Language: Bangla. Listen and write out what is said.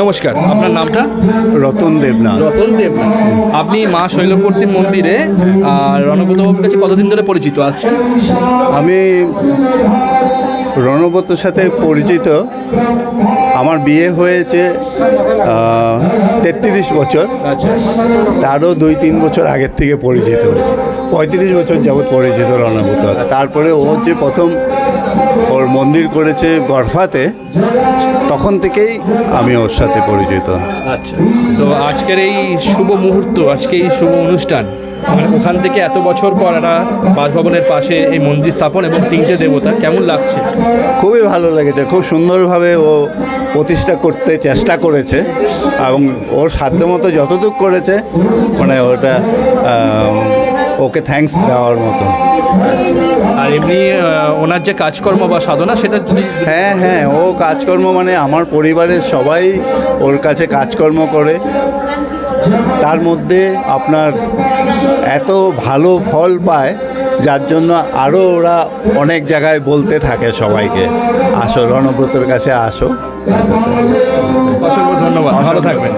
নমস্কার আপনার নামটা? রতন দেবনাথ। রতন দেব আপনি মা শৈলবর্তী মন্দিরে রণব্রতবাবুর কাছে কতদিন ধরে পরিচিত আসছেন? আমি রণব্রতর সাথে পরিচিত। আমার বিয়ে হয়েছে তেত্রিশ বছর। আচ্ছা। তারও দুই তিন বছর আগের থেকে পরিচিত পঁয়ত্রিশ বছর যাবৎ পরিচিত রণব্রত তারপরে ও যে প্রথম ওর মন্দির করেছে গড়ফাতে তখন থেকেই আমি ওর সাথে পরিচিত। আচ্ছা তো আজকের এই শুভ মুহূর্ত আজকে এই শুভ অনুষ্ঠান মানে ওখান থেকে এত বছর পর একটা বাসভবনের পাশে এই মন্দির স্থাপন এবং তিনটে দেবতা কেমন লাগছে? খুবই ভালো লেগেছে খুব সুন্দরভাবে ও প্রতিষ্ঠা করতে চেষ্টা করেছে এবং ওর সাধ্যমতো যতটুকু করেছে মানে ওটা ওকে থ্যাঙ্কস দেওয়ার মতো। আর এমনি ওনার যে কাজকর্ম বা সাধনা সেটা যদি হ্যাঁ হ্যাঁ ও কাজকর্ম মানে আমার পরিবারের সবাই ওর কাছে কাজকর্ম করে। তার মধ্যে আপনার এত ভালো ফল পায় যার জন্য আরও ওরা অনেক জায়গায় বলতে থাকে সবাইকে। আসো রণব্রতের কাছে আসো। অসংখ্য ধন্যবাদ। ভালো থাকবেন।